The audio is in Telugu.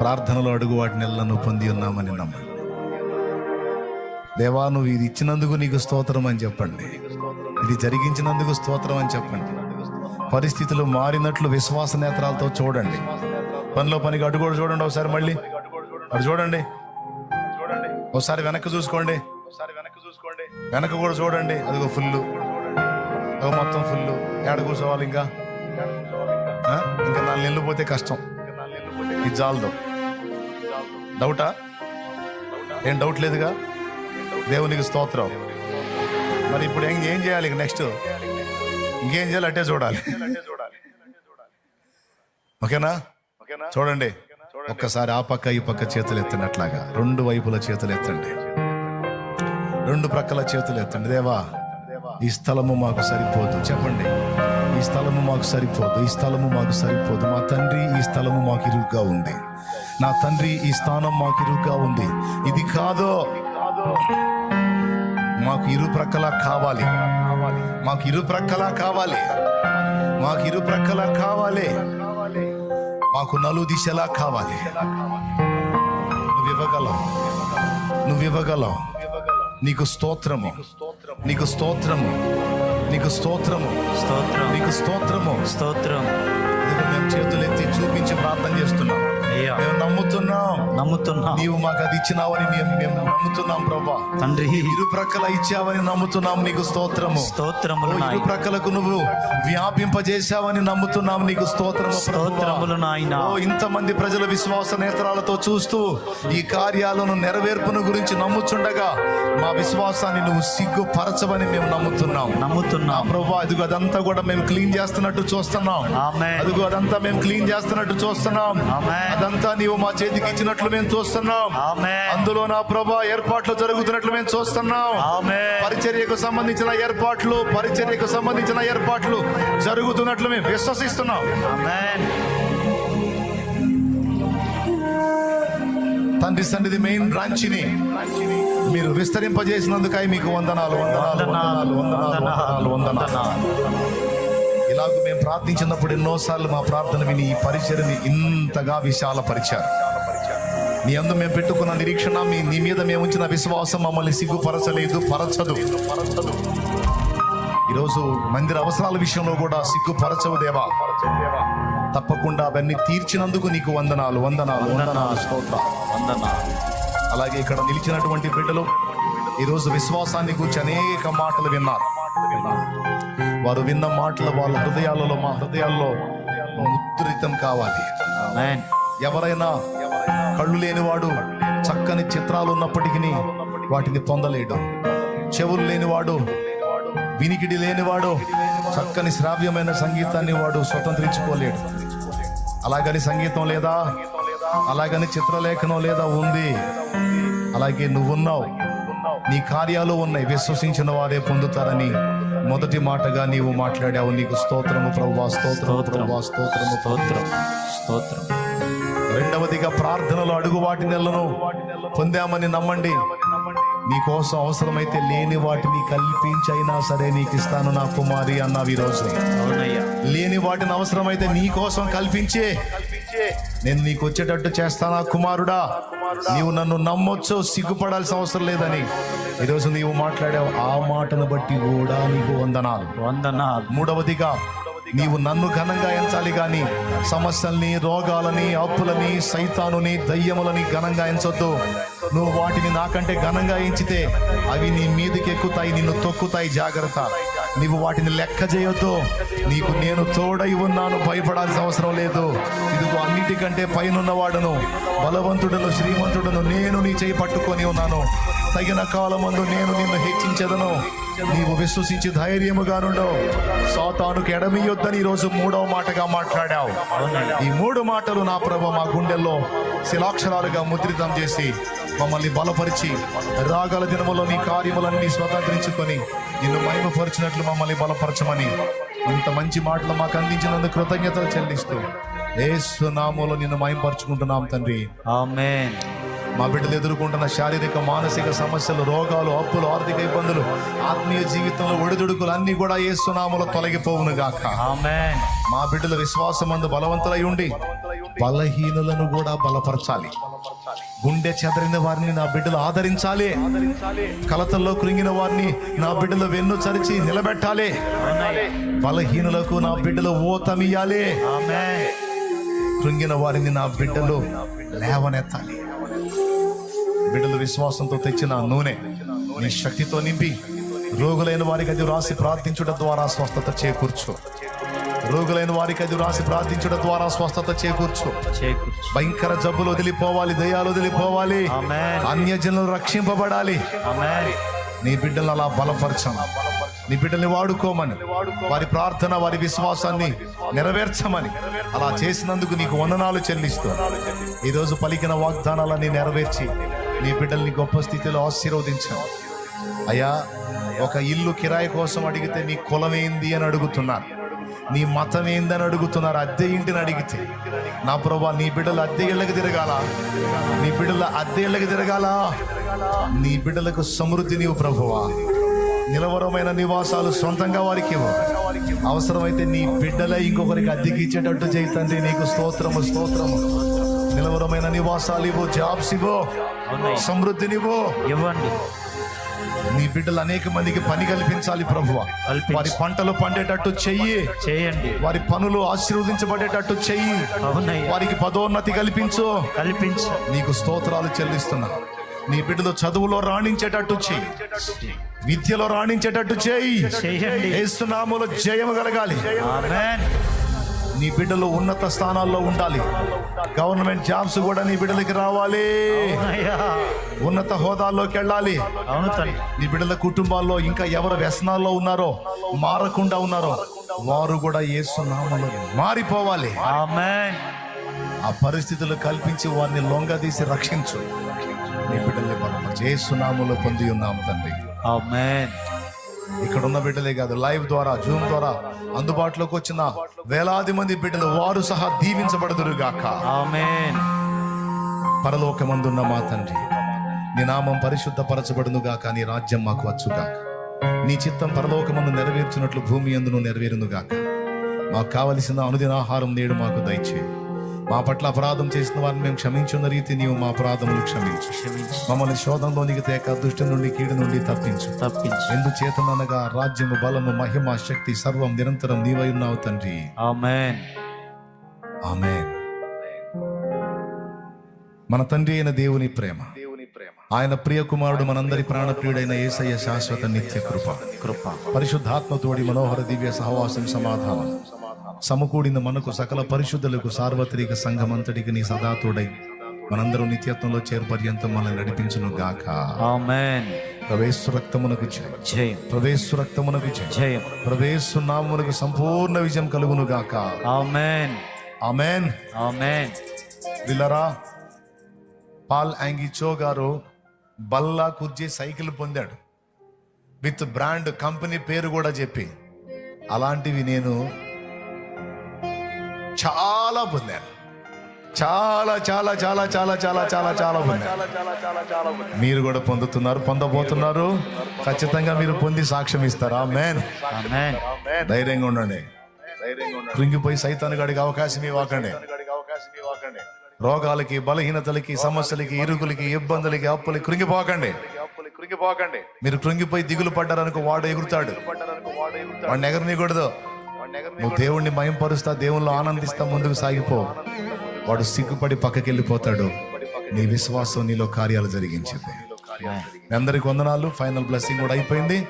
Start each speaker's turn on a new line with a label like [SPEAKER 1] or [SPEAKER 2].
[SPEAKER 1] ప్రార్థనలో అడుగు వాటిని ఎల్లను పొంది ఉన్నామని నమ్మండి దేవా నువ్వు ఇది ఇచ్చినందుకు నీకు స్తోత్రం అని చెప్పండి. ఇది జరిగించినందుకు స్తోత్రం అని చెప్పండి. పరిస్థితులు మారినట్లు విశ్వాస నేత్రాలతో చూడండి. పనిలో పనికి అడుగు చూడండి ఒకసారి మళ్ళీ. అది చూడండి. ఒకసారి వెనక్కి చూసుకోండి. ఒకసారి వెనక్కి చూసుకోండి వెనక కూడా చూడండి. అదిగో ఫుల్ అదిగో మొత్తం ఫుల్ ఏడ కూర్చోవాలి ఇంకా? ఇంకా నాలుగు నెలలు పోతే కష్టం. ఇది చాలదు. డౌటా? ఏం డౌట్ లేదుగా? దేవునికి స్తోత్రం. మరి ఇప్పుడు ఏం ఏం చేయాలి ఇక నెక్స్ట్ ఇంకేం చేయాలి? అట్టే చూడాలి. ఓకేనా? చూడండి. ఒక్కసారి ఆ పక్క ఈ పక్క చేతులు ఎత్తండి అట్లాగా రెండు వైపుల చేతులు ఎత్తండి. రెండు ప్రక్కల చేతులు ఎత్తండి. దేవా ఈ స్థలము మాకు సరిపోదు. చెప్పండి. ఈ స్థలము మాకు సరిపోదు. ఈ స్థలము మాకు సరిపోదు. మా తండ్రి ఈ స్థలము మాకు ఇరుగ్గా ఉంది. నా తండ్రి ఈ స్థానం మాకు ఇరుగ్గా ఉంది. ఇది కాదో. మాకు ఇరుప్రక్కల కావాలి. మాకు ఇరుప్రక్కల కావాలి. మాకు ఇరుప్రక్కల కావాలి. మాకు నలు దిశలా కావాలి. నువ్వు ఇవ్వగలవు. నువ్వు ఇవ్వగలవు. నీకు స్తోత్రము. నీకు స్తోత్రము. నీకు స్తోత్రము.
[SPEAKER 2] స్తోత్రం.
[SPEAKER 1] నీకు స్తోత్రము.
[SPEAKER 2] స్తోత్రం.
[SPEAKER 1] మేము చేతులెత్తి చూపించి ప్రార్థన చేస్తున్నాం. మేము నమ్ముతున్నాం.
[SPEAKER 2] నమ్ముతున్నా.
[SPEAKER 1] నీవు మాకు అది ఇచ్చినావని మేము మేము నమ్ముతున్నాం ప్రభా.
[SPEAKER 2] తండ్రి.
[SPEAKER 1] ఇరు ప్రక్కల ఇచ్చావని నమ్ముతున్నాం నీకు స్తోత్రము.
[SPEAKER 2] స్తోత్రములు
[SPEAKER 1] ఇరు ప్రక్కలకు నువ్వు వ్యాపింపజేశావని నమ్ముతున్నాం నీకు స్తోత్రము.
[SPEAKER 2] స్తోత్రములు నాయన.
[SPEAKER 1] ఓ ఇంతమంది ప్రజల విశ్వాస నేత్రాలతో చూస్తూ ఈ కార్యాలను నెరవేర్పును గురించి నమ్ముచుండగా మా విశ్వాసాన్ని నువ్వు సిగ్గుపరచవని మేము నమ్ముతున్నాం.
[SPEAKER 2] నమ్ముతున్నాం.
[SPEAKER 1] ప్రభా అదిగో అదంతా కూడా మేము క్లీన్ చేస్తున్నట్టు చూస్తున్నాం. అదిగో అదంతా మేము క్లీన్ చేస్తున్నట్టు చూస్తున్నాం. అదంతా నీవు మా చేతికి ఇచ్చినట్లు మేము చూస్తున్నాం. అందులో నా ప్రభా ఏర్పాట్లు జరుగుతున్నట్లు మేము చూస్తున్నాం. పరిచర్యకు సంబంధించిన ఏర్పాట్లు పరిచర్యకు సంబంధించిన ఏర్పాట్లు జరుగుతున్నట్లు మేము విశ్వసిస్తున్నాం. తండ్రి సన్నిధి మెయిన్ బ్రాంచిని మీరు విస్తరింపజేసినందుకై మీకు వందనాలు వందనాలు వందనాలు వందనాలు వందనాలు వందనాలు. ఇలాగ మేము ప్రార్థించినప్పుడు ఎన్నోసార్లు మా ప్రార్థన విని ఈ పరిచయని ఇంతగా విశాలపరిచారు. నీ అందు మేము పెట్టుకున్న నిరీక్షణ మీ నీ మీద మేము ఉంచిన విశ్వాసం మమ్మల్ని సిగ్గుపరచలేదు పరచదు. ఈరోజు మందిర అవసరాల విషయంలో కూడా సిగ్గుపరచవు దేవా. తప్పకుండా అవన్నీ తీర్చినందుకు నీకు వందనాలు వందనాలు వందనాలు స్తోత్రం
[SPEAKER 2] వందనాలు
[SPEAKER 1] అలాగే ఇక్కడ నిలిచినటువంటి బిడ్డలు ఈరోజు విశ్వాసాన్ని గురించి అనేక మాటలు విన్నారు. వారు విన్న మాటలు వాళ్ళ హృదయాలలో మా హృదయాల్లో ముద్రితం కావాలి. ఎవరైనా కళ్ళు లేనివాడు చక్కని చిత్రాలు ఉన్నప్పటికీ వాటిని పొందలేడు. చెవులు లేనివాడు వినికిడి లేనివాడు చక్కని శ్రావ్యమైన సంగీతాన్ని వాడు స్వతంత్రించుకోలేడు. అలాగని సంగీతం లేదా అలాగని చిత్రలేఖనం లేదా ఉంది. అలాగే నువ్వున్నావు. నీ కార్యాలు ఉన్నాయి. విశ్వసించిన వారే పొందుతారని మొదటి మాటగా నీవు మాట్లాడావు. నీకు స్తోత్రము ప్రభా స్తోత్రము ప్రభా స్తోత్రము
[SPEAKER 2] స్తోత్రం స్తోత్రం.
[SPEAKER 1] రెండవదిగా ప్రార్థనలు అడుగు వాటి నెలను పొందామని నమ్మండి. నీకోసం అవసరమైతే లేని వాటిని కల్పించైనా సరే నీకు ఇస్తాను నా కుమారి అన్నావు ఈరోజు లేని వాటిని అవసరమైతే నీ కోసం కల్పించే. నేను నీకు వచ్చేటట్టు చేస్తానా కుమారుడా? నీవు నన్ను నమ్మొచ్చు సిగ్గుపడాల్సిన అవసరం లేదని. ఈరోజు నీవు మాట్లాడావు ఆ మాటను బట్టి కూడా నీకు వందనాలు.
[SPEAKER 2] వందనాలు.
[SPEAKER 1] మూడవదిగా నీవు నన్ను ఘనంగా ఎంచాలి గాని సమస్యల్ని రోగాలని అప్పులని సైతానుని దయ్యములని ఘనంగా ఎంచొద్దు. నువ్వు వాటిని నాకంటే ఘనంగా ఎంచితే అవి నీ మీదకి ఎక్కుతాయి నిన్ను తొక్కుతాయి జాగ్రత్త. నీవు వాటిని లెక్క చేయొద్దు. నీకు నేను తోడై ఉన్నాను భయపడాల్సిన అవసరం లేదు. ఇదిగో అన్నిటికంటే పైనున్నవాడును బలవంతుడును శ్రీమంతుడును నేను నీ చేయి పట్టుకొని ఉన్నాను. తగిన కాలమందు నేను నిన్ను హెచ్చించదను. నీవు విశ్వసించి ధైర్యముగా నుండు. సాతానుకు ఎడమియొద్దని ఈరోజు మూడవ మాటగా మాట్లాడావు. ఈ మూడు మాటలు నా ప్రభ మా గుండెల్లో శిలాక్షరాలుగా ముద్రితం చేసి మమ్మల్ని బలపరిచి రాగల దినములో నీ కార్యములన్నీ స్వతంత్రించుకొని నిన్ను మహిమపరిచినట్లు మమ్మల్ని బలపరచమని ఇంత మంచి మాటలు మాకు అందించినందుకు కృతజ్ఞతలు చెల్లిస్తూ ఏసు నామములో నిన్ను మహిమపరుచుకుంటున్నాం తండ్రి.
[SPEAKER 2] ఆమేన్.
[SPEAKER 1] మా బిడ్డలు ఎదుర్కొంటున్న శారీరక మానసిక సమస్యలు రోగాలు అప్పులు ఆర్థిక ఇబ్బందులు ఆత్మీయ జీవితంలో ఒడిదుడుకులు అన్ని కూడా ఏ సునాములో తొలగిపోవును గాక. మా బిడ్డల విశ్వాసమందు బలవంతులై ఉండి బలహీనులను కూడా బలపరచాలి. గుండె చెదరిన వారిని నా బిడ్డలు ఆదరించాలి. కలతల్లో కృంగిన వారిని నా బిడ్డలు వెన్ను చరిచి నిలబెట్టాలి. బలహీనులకు నా బిడ్డలు ఓతమియాలి కృంగిన వారిని నా బిడ్డలు లేవనెత్తాలి. బిడ్డలు విశ్వాసంతో తెచ్చిన నూనె నీ శక్తితో నింపి రోగులైన వారికి అది రాసి ప్రార్థించుట ద్వారా స్వస్థత చేకూర్చు. రోగులైన వారికి అది రాసి ప్రార్థించుట ద్వారా స్వస్థత చేకూర్చు. భయంకర జబ్బులు వదిలిపోవాలి దయాలు వదిలిపోవాలి. అన్యజనులు రక్షింపబడాలి. నీ బిడ్డలను అలా బలపరచను. నీ బిడ్డల్ని వాడుకోమని. వారి ప్రార్థన వారి విశ్వాసాన్ని నెరవేర్చమని. అలా చేసినందుకు నీకు వందనాలు చెల్లిస్తూ ఈరోజు పలికిన వాగ్దానాలన్నీ నెరవేర్చి నీ బిడ్డల్ని గొప్ప స్థితిలో ఆశీర్వదించాను. అయ్యా ఒక ఇల్లు కిరాయి కోసం అడిగితే నీ కులం ఏంది అని అడుగుతున్నారు. నీ మతం ఏందని అడుగుతున్నారు. అద్దె ఇంటిని అడిగితే నా ప్రభా నీ బిడ్డలు అద్దె ఇళ్ళకి తిరగాల? నీ బిడ్డల అద్దె ఇళ్ళకి తిరగాల? నీ బిడ్డలకు సమృద్ధి నీవు ప్రభువా. నిలవరమైన నివాసాలు సొంతంగా వారికి ఇవ్వు. అవసరమైతే నీ బిడ్డలే ఇంకొకరికి అద్దెకి ఇచ్చేటట్టు చేయి తండ్రి. నీకు స్తోత్రము స్తోత్రము. నిలవరమైన నివాసాలు ఇవ్వు జాబ్స్ ఇవ్వు సమృద్ధినివ్వు.
[SPEAKER 2] ఇవ్వండి.
[SPEAKER 1] నీ బిడ్డలు అనేక మందికి పని కల్పించాలి ప్రభువ.
[SPEAKER 2] కల్పించు.
[SPEAKER 1] వారి పంటలు పండేటట్టు చెయ్యి.
[SPEAKER 2] చేయండి.
[SPEAKER 1] వారి పనులు ఆశీర్వదించబడేటట్టు చెయ్యి. వారికి పదోన్నతి కల్పించు.
[SPEAKER 2] కల్పించు.
[SPEAKER 1] నీకు స్తోత్రాలు చెల్లిస్తున్నా. నీ బిడ్డలు చదువులో రాణించేటట్టు చెయ్యి. విద్యలో రాణించేటట్టు చేయి.
[SPEAKER 2] చేయండి.
[SPEAKER 1] ఏసునాములో జయము కలగాలి. నీ బిడ్డలు ఉన్నత స్థానాల్లో ఉండాలి. గవర్నమెంట్ జాబ్స్ కూడా నీ బిడ్డలకి రావాలి. ఉన్నత హోదాల్లోకి వెళ్ళాలి. నీ బిడ్డల కుటుంబాల్లో ఇంకా ఎవరు వ్యసనాల్లో ఉన్నారో మారకుండా ఉన్నారో వారు కూడా ఏసునామలో మారిపోవాలి. ఆ పరిస్థితులు కల్పించి వారిని లొంగదీసి రక్షించు. నీ బిడ్డల్ని బలపరిచి. ఏసునామలో పొంది ఉన్నాము తండ్రి.
[SPEAKER 2] ఆమెన్
[SPEAKER 1] ఇక్కడ ఉన్న బిడ్డలే కాదు లైవ్ ద్వారా జూమ్ ద్వారా అందుబాటులోకి వచ్చిన వేలాది మంది బిడ్డలు వారు సహా దీవించబడదురు గాక
[SPEAKER 2] ఆమెన్
[SPEAKER 1] పరలోకమందున్న మా తండ్రి నీ నామం పరిశుద్ధపరచబడును గాక నీ రాజ్యం మాకు వచ్చుగాక. నీ చిత్తం పరలోకమందు నెరవేర్చినట్లు భూమి అందును నెరవేరును గాక మాకు కావలసిన అనుదిన ఆహారం నేడు మాకు దయచే మా పట్ల అపరాధం చేసిన వారిని మేము క్షమించున్న రీతి నీవు మా అపరాధములు క్షమించు. మమ్మల్ని శోధంలోనికి తేక దుష్టి నుండి కీడు నుండి తప్పించు.
[SPEAKER 2] తప్పించు.
[SPEAKER 1] ఎందుచేతనగా రాజ్యము బలము మహిమ శక్తి సర్వం నిరంతరం నీవై ఉన్నావు తండ్రి.
[SPEAKER 2] ఆమెన్.
[SPEAKER 1] మన తండ్రి అయిన దేవుని ప్రేమ. ఆయన ప్రియ కుమారుడు మనందరి ప్రాణప్రియుడైన ఏసయ్య శాశ్వత నిత్య కృప.
[SPEAKER 2] కృప.
[SPEAKER 1] పరిశుద్ధాత్మతోడి మనోహర దివ్య సహవాసం సమాధానం. సమకూడిన మనకు సకల పరిశుద్ధులకు సార్వత్రిక సంఘమంతటికి నీ సదాతోడై. మనందరూ నిత్యత్వంలో చేరుపర్యంతం మనల్ని నడిపించును గాక.
[SPEAKER 2] ఆమెన్.
[SPEAKER 1] ప్రవేశు రక్తమునకు జయం. ప్రవేశు రక్తమునకు జయం. ప్రవేశు నామమునకు సంపూర్ణ విజయం కలుగును గాక.
[SPEAKER 2] ఆమెన్.
[SPEAKER 1] ఆమెన్.
[SPEAKER 2] ఆమెన్.
[SPEAKER 1] విల్లరా పాల్ యాంగిచో గారు బల్లా కుర్జీ సైకిల్ పొందాడు. విత్ బ్రాండ్ కంపెనీ పేరు కూడా చెప్పి అలాంటివి నేను చాలా పొందాను చాలా చాలా చాలా చాలా చాలా చాలా చాలా పొందాను మీరు కూడా పొందుతున్నారు పొందబోతున్నారు. ఖచ్చితంగా మీరు పొంది సాక్ష్యం ఇస్తారా. మేన్ ధైర్యంగా ఉండండి. కృంగిపోయి సైతాన్ని గడికి అవకాశం ఇవ్వకండి. రోగాలకి బలహీనతలకి సమస్యలకి ఇరుకులకి ఇబ్బందులకి అప్పులకి కృంగిపోకండి. మీరు కృంగిపోయి దిగులు పడ్డారనుకో వాడు ఎగురుతాడు. వాడిని ఎగరనీయకూడదు. నువ్వు దేవుణ్ణి మయంపరుస్తా దేవుళ్ళు ఆనందిస్తా ముందుకు సాగిపో. వాడు సిగ్గుపడి పక్కకి వెళ్ళిపోతాడు. నీ విశ్వాసం నీలో కార్యాలు జరిగించింది. మీ అందరికి వందనాలు. ఫైనల్ బ్లెస్సింగ్ కూడా అయిపోయింది.